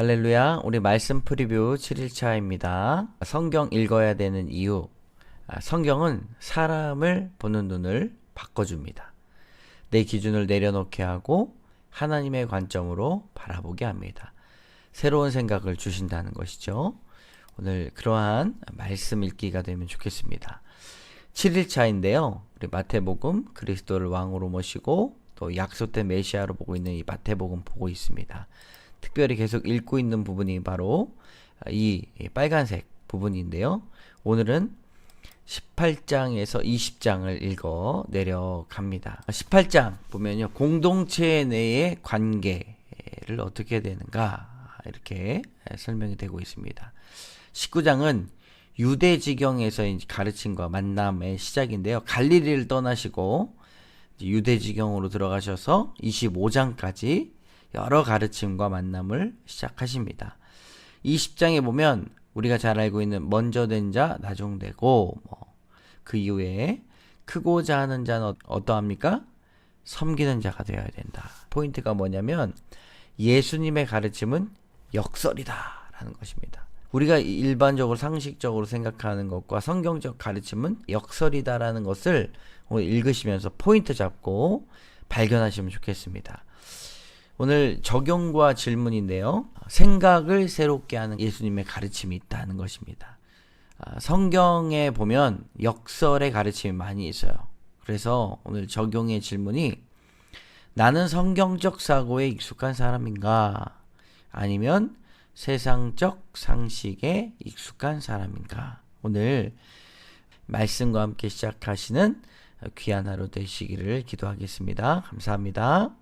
할렐루야. 우리 말씀 프리뷰 7일차입니다. 성경 읽어야 되는 이유. 아, 성경은 사람을 보는 눈을 바꿔줍니다. 내 기준을 내려놓게 하고 하나님의 관점으로 바라보게 합니다. 새로운 생각을 주신다는 것이죠. 오늘 그러한 말씀 읽기가 되면 좋겠습니다. 7일차인데요. 우리 마태복음 그리스도를 왕으로 모시고 또 약속된 메시아로 보고 있는 이 마태복음 보고 있습니다. 특별히 계속 읽고 있는 부분이 바로 이 빨간색 부분인데요. 오늘은 18장에서 20장을 읽어 내려갑니다. 18장 보면요. 공동체 내의 관계를 어떻게 되는가 이렇게 설명이 되고 있습니다. 19장은 유대 지경에서 가르침과 만남의 시작인데요. 갈릴리를 떠나시고 유대 지경으로 들어가셔서 25장까지 여러 가르침과 만남을 시작하십니다. 20장에 보면 우리가 잘 알고 있는 먼저 된 자 나중되고 뭐 그 이후에 크고자 하는 자는 어떠합니까? 섬기는 자가 되어야 된다. 포인트가 뭐냐면 예수님의 가르침은 역설이다라는 것입니다. 우리가 일반적으로 상식적으로 생각하는 것과 성경적 가르침은 역설이다라는 것을 오늘 읽으시면서 포인트 잡고 발견하시면 좋겠습니다. 오늘 적용과 질문인데요. 생각을 새롭게 하는 예수님의 가르침이 있다는 것입니다. 아, 성경에 보면 역설의 가르침이 많이 있어요. 그래서 오늘 적용의 질문이 나는 성경적 사고에 익숙한 사람인가? 아니면 세상적 상식에 익숙한 사람인가? 오늘 말씀과 함께 시작하시는 귀한 하루 되시기를 기도하겠습니다. 감사합니다.